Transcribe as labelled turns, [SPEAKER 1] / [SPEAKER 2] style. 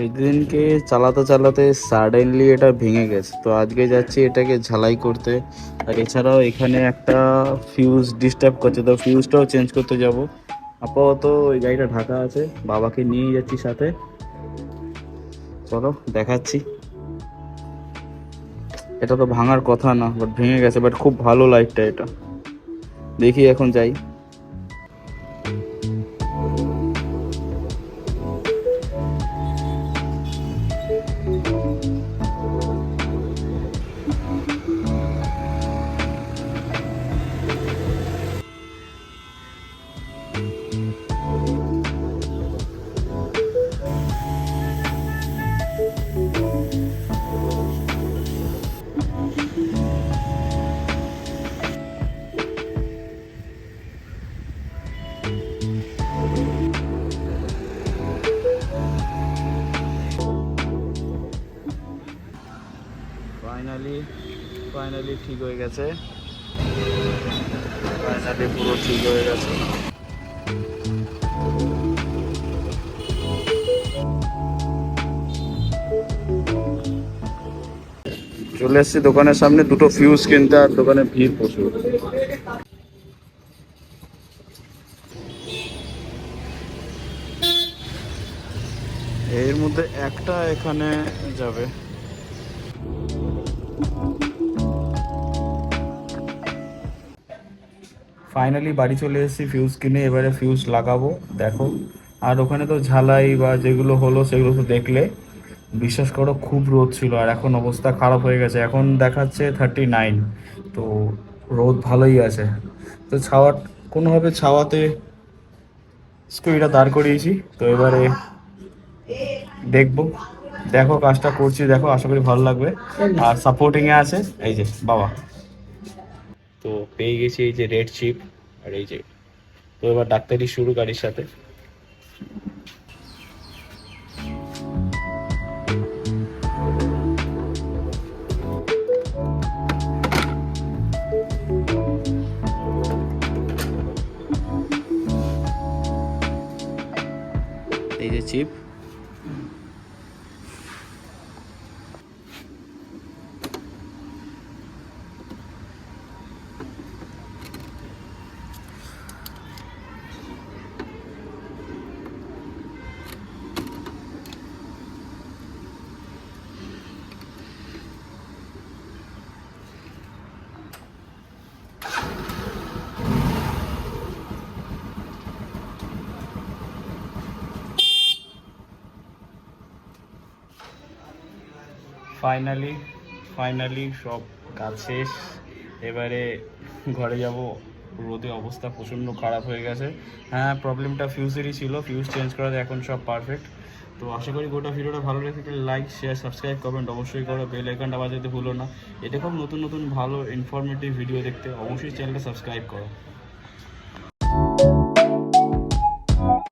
[SPEAKER 1] সেদিনকে চালাতে চালাতে সাডেনলি এটা ভেঙে গেছে। তো আজকে যাচ্ছি এটাকে ঝালাই করতে। আর এছাড়াও এখানে একটা ফিউজ ডিস্টার্ব করছে। তো ফিউজটাও চেঞ্জ করতে যাব। আপাতত ওই গাড়িটা ঢাকা আছে। বাবাকে নিয়ে যাচ্ছি সাথে। চলো, দেখাচ্ছি। এটা তো ভাঙার কথা না বাট ভেঙে গেছে বাট খুব ভালো লাইটটা এটা। দেখি এখন যাই। ফাইনালি ফাইনালি ঠিক হয়ে গেছে। ফাইনালি পুরো ঠিক হয়ে গেছে। চলে এসেছি দোকানের সামনে, দুটো ফিউজ কিনতে আর দোকানে ভিড় প্রচুর। এর মধ্যে একটা এখানে যাবে। ফাইনালি বাড়ি চলে এসেছি ফিউজ কিনে, এবারে ফিউজ লাগাবো, দেখো। আর ওখানে তো ঝালাই বা যেগুলো হলো সেগুলো তো দেখলে। বিশ্বাস করো, খুব রোদ ছিল, আর এখন অবস্থা খারাপ হয়ে গেছে। এখন দেখাচ্ছে থার্টি নাইন তো রোদ ভালোই আছে। তো ছাওয়া, কোনোভাবে ছাওয়াতে স্কুইটা দাঁড় করিয়েছি, তো এবারে দেখব। দেখো কাজটা করছি, দেখো, আশা করি ভালো লাগবে। আর সাপোর্টিংয়ে আছে, এই যে, বাবা। তো পেয়ে গেছি এই যে রেড চিপ আর এই যে। তো এবার ডাক্তারি শুরু গাড়ির সাথে। এই যে চিপ ফাইনালি ফাইনালি সব কাজ শেষ। এবারে ঘরে যাব। রোদে অবস্থা প্রচণ্ড খারাপ হয়ে গেছে। হ্যাঁ প্রবলেমটা ফিউজেরই ছিল। ফিউজ চেঞ্জ করাতে এখন সব পারফেক্ট তো আশা করি গোটা ভিডিওটা ভালো লেগে থাকলে লাইক শেয়ার সাবস্ক্রাইব কমেন্ট অবশ্যই করো। বেল আইকনটা বাজাতে ভুলো না। এরকম নতুন নতুন, ভালো ইনফরমেটিভ ভিডিও দেখতে অবশ্যই চ্যানেলটা সাবস্ক্রাইব করো।